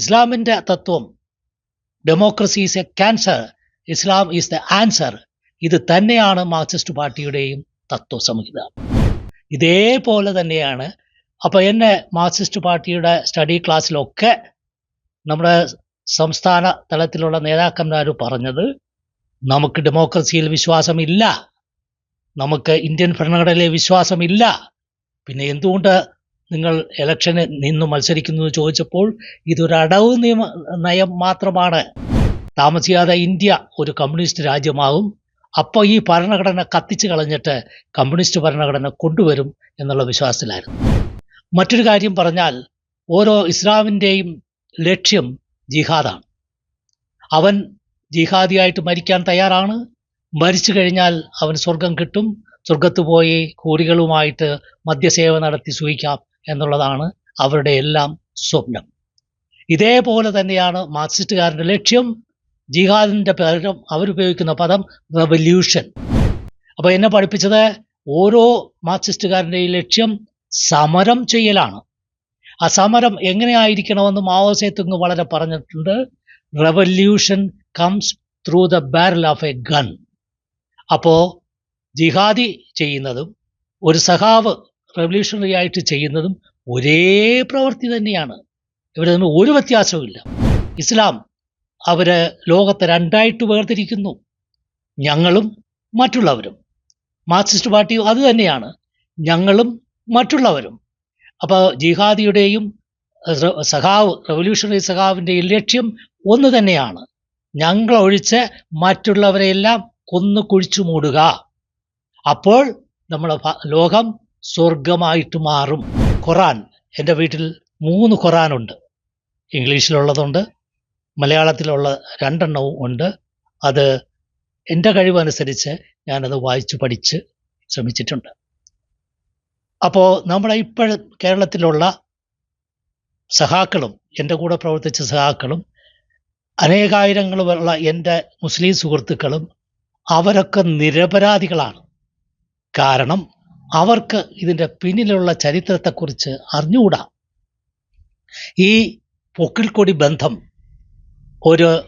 ഇസ്ലാമിന്റെ തത്വം. Democracy is a cancer Islam is the answer ഇത് തന്നെയാണ് മാർക്സിസ്റ്റ് പാർട്ടിയുടെയും തത്വസംഹിത. ഇതേപോലെ തന്നെയാണ്. അപ്പോൾ എന്നെ മാർക്സിസ്റ്റ് പാർട്ടിയുടെ സ്റ്റഡി ക്ലാസ്സിലൊക്കെ നമ്മുടെ സംസ്ഥാന തലത്തിലുള്ള നേതാക്കന്മാർ പറഞ്ഞത് നമുക്ക് ഡെമോക്രസിയിൽ വിശ്വാസമില്ല. നമുക്ക് ഇന്ത്യൻ ഭരണഘടനയിൽ വിശ്വാസമില്ല. പിന്നെ എന്തുകൊണ്ട് നിങ്ങൾ ഇലക്ഷന് നിന്ന് മത്സരിക്കുന്നു ചോദിച്ചപ്പോൾ ഇതൊരു അടവ് നിയമ നയം മാത്രമാണ്. താമസിയാതെ ഇന്ത്യ ഒരു കമ്മ്യൂണിസ്റ്റ് രാജ്യമാകും. അപ്പോൾ ഈ ഭരണഘടന കത്തിച്ചു കളഞ്ഞിട്ട് കമ്മ്യൂണിസ്റ്റ് ഭരണഘടന കൊണ്ടുവരും എന്നുള്ള വിശ്വാസത്തിലായിരുന്നു. മറ്റൊരു കാര്യം പറഞ്ഞാൽ ഓരോ ഇസ്ലാമിന്റെയും ലക്ഷ്യം ജിഹാദാണ്. അവൻ ജിഹാദിയായിട്ട് മരിക്കാൻ തയ്യാറാണ്. മരിച്ചു കഴിഞ്ഞാൽ അവന് സ്വർഗം കിട്ടും. സ്വർഗത്ത് പോയി കൂടികളുമായിട്ട് മദ്യസേവ നടത്തി സൂഹിക്കാം. എന്നുള്ളതാണ് അവരുടെ എല്ലാം സ്വപ്നം. ഇതേപോലെ തന്നെയാണ് മാർക്സിസ്റ്റുകാരന്റെ ലക്ഷ്യം. ജിഹാദിന്റെ പകരം അവരുപയോഗിക്കുന്ന പദം റെവല്യൂഷൻ അപ്പോൾ എന്നെ പഠിപ്പിച്ചത് ഓരോ മാർക്സിസ്റ്റുകാരന്റെയും ലക്ഷ്യം സമരം ചെയ്യലാണ്. ആ സമരം എങ്ങനെയായിരിക്കണമെന്ന് മാവോ സേത്തുങ് വളരെ പറഞ്ഞിട്ടുണ്ട്. Revolution comes through the barrel of a gun അപ്പോൾ ജിഹാദി ചെയ്യുന്നതും ഒരു സഖാവ് റവല്യൂഷണറി ആയിട്ട് ചെയ്യുന്നതും ഒരേ പ്രവൃത്തി തന്നെയാണ്. ഇവിടെ തമ്മിൽ ഒരു വ്യത്യാസവുമില്ല. ഇസ്ലാം അവർ ലോകത്തെ രണ്ടായിട്ട് വേർതിരിക്കുന്നു. ഞങ്ങളും മറ്റുള്ളവരും. മാർക്സിസ്റ്റ് പാർട്ടിയും അത് തന്നെയാണ്. ഞങ്ങളും മറ്റുള്ളവരും. അപ്പോൾ ജിഹാദിയുടെയും സഖാവ് റവല്യൂഷണറി സഖാവിന്റെയും ലക്ഷ്യം ഒന്ന് തന്നെയാണ്. ഞങ്ങളൊഴിച്ച് മറ്റുള്ളവരെയെല്ലാം കൊന്നു കുഴിച്ചു മൂടുക. അപ്പോൾ നമ്മുടെ ലോകം സ്വർഗമായിട്ട് മാറും. ഖുറാൻ എന്റെ വീട്ടിൽ മൂന്ന് ഖുറാനുണ്ട് ഇംഗ്ലീഷിലുള്ളതുണ്ട് മലയാളത്തിലുള്ള രണ്ടെണ്ണവും ഉണ്ട്. അത് എന്റെ കഴിവനുസരിച്ച് ഞാനത് വായിച്ചു പഠിച്ച് ശ്രമിച്ചിട്ടുണ്ട്. അപ്പോൾ നമ്മുടെ ഇപ്പോൾ കേരളത്തിലുള്ള സഹാക്കളും എന്റെ കൂടെ പ്രവർത്തിച്ച സഹാക്കളും അനേകായിരങ്ങളുള്ള എന്റെ മുസ്ലിം സുഹൃത്തുക്കളും അവരൊക്കെ നിരപരാധികളാണ്. കാരണം അവർക്ക് ഇതിന്റെ പിന്നിലുള്ള ചരിത്രത്തെക്കുറിച്ച് അറിഞ്ഞുകൂടാ. ഈ പൊക്കിൾക്കൊടി ബന്ധം ഒരു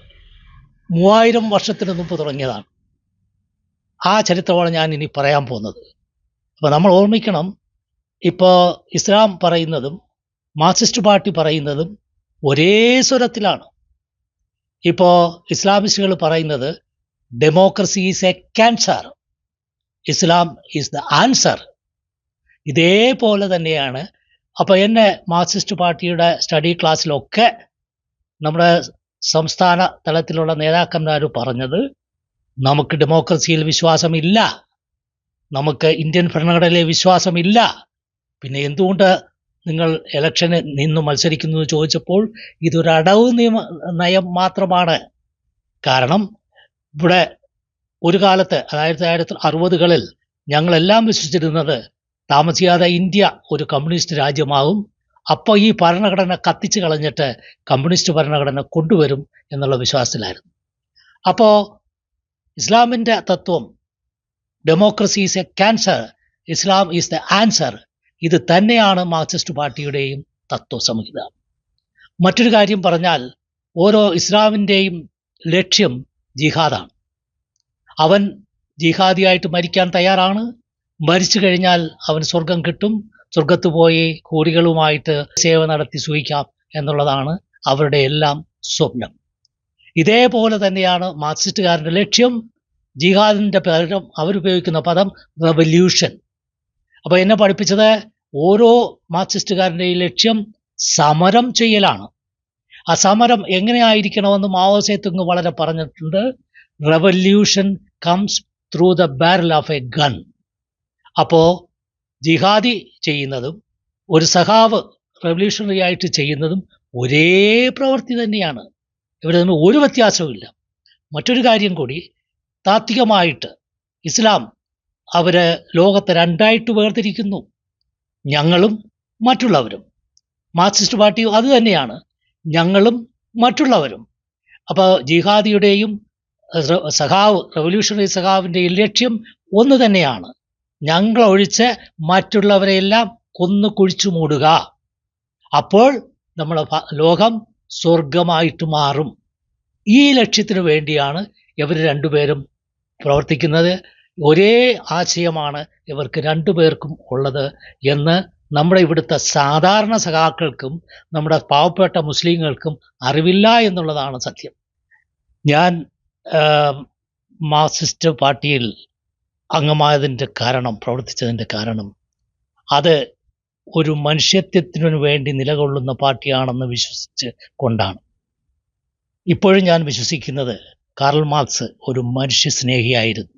മൂവായിരം വർഷത്തിന് മുമ്പ് തുടങ്ങിയതാണ്. ആ ചരിത്രമാണ് ഞാൻ ഇനി പറയാൻ പോകുന്നത്. അപ്പോൾ നമ്മൾ ഓർമ്മിക്കണം ഇപ്പോൾ ഇസ്ലാം പറയുന്നതും മാർക്സിസ്റ്റ് പാർട്ടി പറയുന്നതും ഒരേ സ്വരത്തിലാണ്. ഇപ്പോൾ ഇസ്ലാമിസ്റ്റുകൾ പറയുന്നത് democracy is a cancer Islam is the answer ഇതേപോലെ തന്നെയാണ്. അപ്പോൾ എന്നെ മാർക്സിസ്റ്റ് പാർട്ടിയുടെ സ്റ്റഡി ക്ലാസ്സിലൊക്കെ നമ്മുടെ സംസ്ഥാന തലത്തിലുള്ള നേതാക്കന്മാർ പറഞ്ഞത് നമുക്ക് ഡെമോക്രസിയിൽ വിശ്വാസമില്ല. നമുക്ക് ഇന്ത്യൻ ഭരണഘടനയിലെ വിശ്വാസമില്ല. പിന്നെ എന്തുകൊണ്ട് നിങ്ങൾ ഇലക്ഷന് നിന്ന് മത്സരിക്കുന്നു എന്ന് ചോദിച്ചപ്പോൾ ഇതൊരു അടവ് നിയമ നയം മാത്രമാണ്. കാരണം ഇവിടെ ഒരു കാലത്ത് ആയിരത്തി തൊള്ളായിരത്തി അറുപതുകളിൽ ഞങ്ങളെല്ലാം വിശ്വസിച്ചിരുന്നത് താമസിയാതെ ഇന്ത്യ ഒരു കമ്മ്യൂണിസ്റ്റ് രാജ്യമാകും. അപ്പോൾ ഈ ഭരണഘടന കത്തിച്ചു കളഞ്ഞിട്ട് കമ്മ്യൂണിസ്റ്റ് ഭരണഘടന കൊണ്ടുവരും എന്നുള്ള വിശ്വാസത്തിലായിരുന്നു. അപ്പോൾ ഇസ്ലാമിന്റെ തത്വം democracy is a cancer Islam is the answer ഇത് തന്നെയാണ് മാർക്സിസ്റ്റ് പാർട്ടിയുടെയും തത്വസംഹിത. മറ്റൊരു കാര്യം പറഞ്ഞാൽ ഓരോ ഇസ്ലാമിന്റെയും ലക്ഷ്യം ജിഹാദാണ്. അവൻ ജിഹാദിയായിട്ട് മരിക്കാൻ തയ്യാറാണ്. മരിച്ചു കഴിഞ്ഞാൽ അവൻ സ്വർഗം കിട്ടും. സ്വർഗത്ത് പോയി കൂടികളുമായിട്ട് സേവ നടത്തി സൂഹിക്കാം എന്നുള്ളതാണ് അവരുടെ എല്ലാം സ്വപ്നം. ഇതേപോലെ തന്നെയാണ് മാർക്സിസ്റ്റുകാരുടെ ലക്ഷ്യം. ജിഹാദിന്റെ പകരം അവരുപയോഗിക്കുന്ന പദം റവല്യൂഷൻ. അപ്പോൾ എന്നെ പഠിപ്പിച്ചത് ഓരോ മാർക്സിസ്റ്റുകാരന്റെയും ലക്ഷ്യം സമരം ചെയ്യലാണ്. ആ സമരം എങ്ങനെയായിരിക്കണമെന്ന് മാവോ സേത്തുങ് വളരെ പറഞ്ഞിട്ടുണ്ട്. Revolution comes through the barrel of a gun. അപ്പോൾ ജിഹാദി ചെയ്യുന്നതും ഒരു സഹാവ് റെവല്യൂഷണറി ആയിട്ട് ചെയ്യുന്നതും ഒരേ പ്രവൃത്തി തന്നെയാണ്. ഇവിടെ തമ്മിൽ ഒരു വ്യത്യാസവുമില്ല മറ്റൊരു കാര്യം കൂടി താത്വികമായിട്ട് ഇസ്ലാം അവർ ലോകത്തെ രണ്ടായിട്ട് വേർതിരിക്കുന്നു. ഞങ്ങളും മറ്റുള്ളവരും. മാർക്സിസ്റ്റ് പാർട്ടിയും അത് തന്നെയാണ്. ഞങ്ങളും മറ്റുള്ളവരും. അപ്പോൾ ജിഹാദിയുടെയും സഹാവ് റവല്യൂഷണറി സഖാവിന്റെയും ലക്ഷ്യം ഒന്ന് തന്നെയാണ്. ഞങ്ങളൊഴിച്ച് മറ്റുള്ളവരെയെല്ലാം കൊന്നു കുഴിച്ചു മൂടുക. അപ്പോൾ നമ്മുടെ ലോകം സ്വർഗമായിട്ട് മാറും. ഈ ലക്ഷ്യത്തിനു വേണ്ടിയാണ് ഇവർ രണ്ടുപേരും പ്രവർത്തിക്കുന്നത്. ഒരേ ആശയമാണ് ഇവർക്ക് രണ്ടുപേർക്കും ഉള്ളത് എന്ന് നമ്മുടെ ഇവിടുത്തെ സാധാരണ സഖാക്കൾക്കും നമ്മുടെ പാവപ്പെട്ട മുസ്ലിങ്ങൾക്കും അറിവില്ല എന്നുള്ളതാണ് സത്യം. ഞാൻ മാർസിസ്റ്റ് പാർട്ടിയിൽ അംഗമായതിന്റെ കാരണം പ്രവർത്തിച്ചതിന്റെ കാരണം. അത് ഒരു മനുഷ്യത്വത്തിനു വേണ്ടി നിലകൊള്ളുന്ന പാർട്ടിയാണെന്ന് വിശ്വസിച്ച് കൊണ്ടാണ്. ഇപ്പോഴും ഞാൻ വിശ്വസിക്കുന്നത് കാർൽ മാർക്സ് ഒരു മനുഷ്യ സ്നേഹിയായിരുന്നു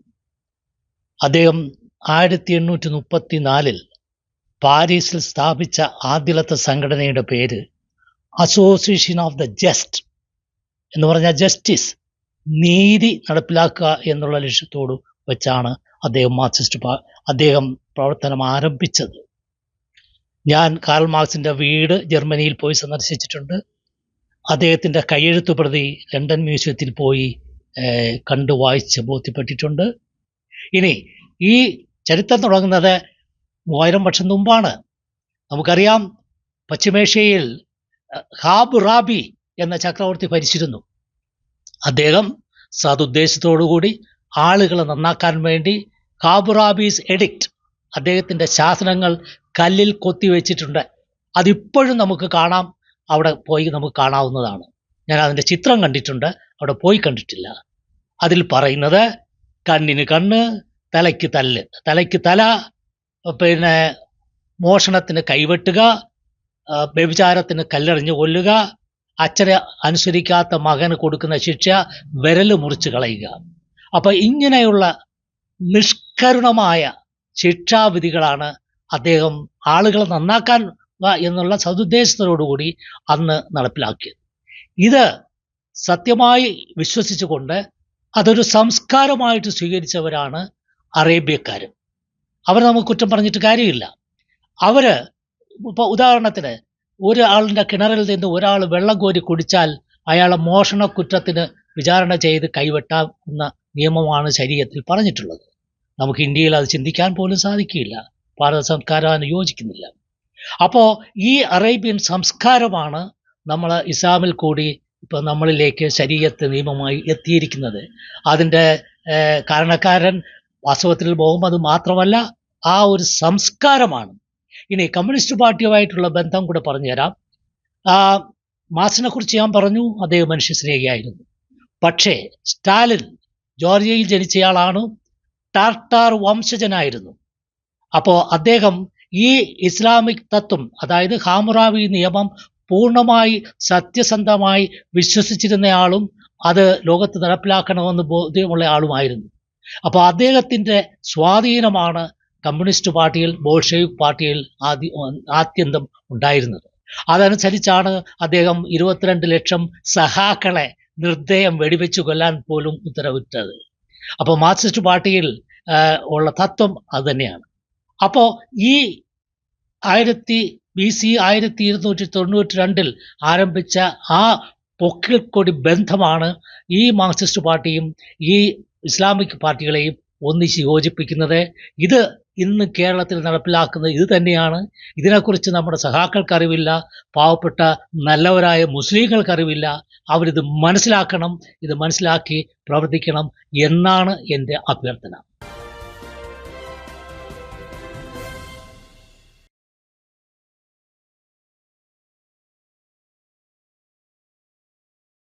അദ്ദേഹം ആയിരത്തി എണ്ണൂറ്റി മുപ്പത്തി നാലിൽ പാരീസിൽ സ്ഥാപിച്ച ആദ്യത്തെ സംഘടനയുടെ പേര് അസോസിയേഷൻ ഓഫ് ദ ജസ്റ്റ് എന്ന് പറഞ്ഞാൽ ജസ്റ്റിസ് നീതി നടപ്പിലാക്കുക എന്നുള്ള ലക്ഷ്യത്തോട് വെച്ചാണ് അദ്ദേഹം മാർക്സിസ്റ്റ് അദ്ദേഹം പ്രവർത്തനം ആരംഭിച്ചത്. ഞാൻ കാർൽ മാർക്സിന്റെ വീട് ജർമ്മനിയിൽ പോയി സന്ദർശിച്ചിട്ടുണ്ട്. അദ്ദേഹത്തിന്റെ കയ്യെഴുത്തു പ്രതി ലണ്ടൻ മ്യൂസിയത്തിൽ പോയി കണ്ടു വായിച്ച് ബോധ്യപ്പെട്ടിട്ടുണ്ട്. ഇനി ഈ ചരിത്രം തുടങ്ങുന്നത് മൂവായിരം വർഷം മുമ്പാണ്. നമുക്കറിയാം പശ്ചിമേഷ്യയിൽ ഹാബ് റാബി എന്ന ചക്രവർത്തി ഭരിച്ചിരുന്നു. അദ്ദേഹം സതുദ്ദേശത്തോടുകൂടി ആളുകളെ നന്നാക്കാൻ വേണ്ടി ഹാബുറാബീസ് എഡിക്റ്റ് അദ്ദേഹത്തിന്റെ ശാസനങ്ങൾ കല്ലിൽ കൊത്തിവെച്ചിട്ടുണ്ട്. അതിപ്പോഴും നമുക്ക് കാണാം. അവിടെ പോയി നമുക്ക് കാണാവുന്നതാണ്. ഞാൻ അതിന്റെ ചിത്രം കണ്ടിട്ടുണ്ട്. അവിടെ പോയി കണ്ടിട്ടില്ല. അതിൽ പറയുന്നത് കണ്ണിന് കണ്ണ് തലയ്ക്ക് തല്ല്. തലയ്ക്ക് തല പിന്നെ മോഷണത്തിന് കൈവെട്ടുക വ്യഭിചാരത്തിന് കല്ലെറിഞ്ഞ് കൊല്ലുക അച്ഛനെ അനുസരിക്കാത്ത മകന് കൊടുക്കുന്ന ശിക്ഷ വിരൽ മുറിച്ച് കളയുക. അപ്പോൾ ഇങ്ങനെയുള്ള നിഷ്കരുണമായ ശിക്ഷാവിധികളാണ് അദ്ദേഹം ആളുകളെ നന്നാക്കാൻ എന്നുള്ള സതുദ്ദേശത്തോടുകൂടി അന്ന് നടപ്പിലാക്കിയത്. ഇത് സത്യമായി വിശ്വസിച്ചുകൊണ്ട് അതൊരു സംസ്കാരമായിട്ട് സ്വീകരിച്ചവരാണ് അറേബ്യക്കാർ അവർ നമുക്ക് കുറ്റം പറഞ്ഞിട്ട് കാര്യമില്ല. അവർ ഇപ്പോൾ ഉദാഹരണത്തിന് ഒരാളിന്റെ കിണറിൽ നിന്ന് ഒരാൾ വെള്ളം കോരി കുടിച്ചാൽ അയാളെ മോഷണ കുറ്റത്തിന് വിചാരണ ചെയ്ത് കൈവെട്ടാവുന്ന നിയമമാണ് ശരീരത്തിൽ പറഞ്ഞിട്ടുള്ളത്. നമുക്ക് ഇന്ത്യയിൽ അത് ചിന്തിക്കാൻ പോലും സാധിക്കില്ല ഭാരത സംസ്കാരം അതിന് യോജിക്കുന്നില്ല. അപ്പോൾ ഈ അറേബ്യൻ സംസ്കാരമാണ് നമ്മൾ ഇസ്ലാമിൽ കൂടി ഇപ്പോൾ നമ്മളിലേക്ക് ശരീരത്ത് നിയമമായി എത്തിയിരിക്കുന്നത്. അതിന്റെ കാരണക്കാരൻ വാസ്തവത്തിൽ മുഹമ്മദ് മാത്രമല്ല ആ ഒരു സംസ്കാരമാണ്. ഇനി കമ്മ്യൂണിസ്റ്റ് പാർട്ടിയുമായിട്ടുള്ള ബന്ധം കൂടെ പറഞ്ഞുതരാം. മാസിനെ കുറിച്ച് ഞാൻ പറഞ്ഞു അദ്ദേഹം മനുഷ്യ സ്നേഹിയായിരുന്നു. പക്ഷേ സ്റ്റാലിൻ ജോർജിയയിൽ ജനിച്ചയാളാണ്. ടാർട്ടാർ വംശജനായിരുന്നു. അപ്പോൾ അദ്ദേഹം ഈ ഇസ്ലാമിക് തത്വം അതായത് ഹാമുറാവി നിയമം പൂർണമായി സത്യസന്ധമായി വിശ്വസിച്ചിരുന്നയാളും അത് ലോകത്ത് നടപ്പിലാക്കണമെന്ന് ബോധ്യമുള്ള ആളുമായിരുന്നു. അപ്പോൾ അദ്ദേഹത്തിന്റെ സ്വാധീനമാണ് കമ്മ്യൂണിസ്റ്റ് പാർട്ടിയിൽ ബോൾഷെവിക് പാർട്ടിയിൽ ആദ്യ ആത്യന്തം ഉണ്ടായിരുന്നത്. അതനുസരിച്ചാണ് അദ്ദേഹം ഇരുപത്തിരണ്ട് ലക്ഷം സഹാക്കളെ നിർദ്ദയം വെടിവെച്ചു കൊല്ലാൻ പോലും ഉത്തരവിട്ടത്. അപ്പോൾ മാർക്സിസ്റ്റ് പാർട്ടിയിൽ ഉള്ള തത്വം അത് തന്നെയാണ്. അപ്പോൾ ഈ ആയിരത്തി ബി സി ആയിരത്തി ഇരുന്നൂറ്റി തൊണ്ണൂറ്റി രണ്ടിൽ ആരംഭിച്ച ആ പൊക്കിൾക്കൊടി ബന്ധമാണ് ഈ മാർക്സിസ്റ്റ് പാർട്ടിയും ഈ ഇസ്ലാമിക് പാർട്ടികളെയും ഒന്നിച്ച് യോജിപ്പിക്കുന്നത്. ഇത് ഇന്ന് കേരളത്തിൽ നടപ്പിലാക്കുന്നത് ഇത് തന്നെയാണ്. ഇതിനെക്കുറിച്ച് നമ്മുടെ സഹാക്കൾക്ക് അറിവില്ല പാവപ്പെട്ട നല്ലവരായ മുസ്ലിങ്ങൾക്ക് അറിവില്ല അവരിത് മനസ്സിലാക്കണം. ഇത് മനസ്സിലാക്കി പ്രവർത്തിക്കണം എന്നാണ് എന്റെ അഭ്യർത്ഥന.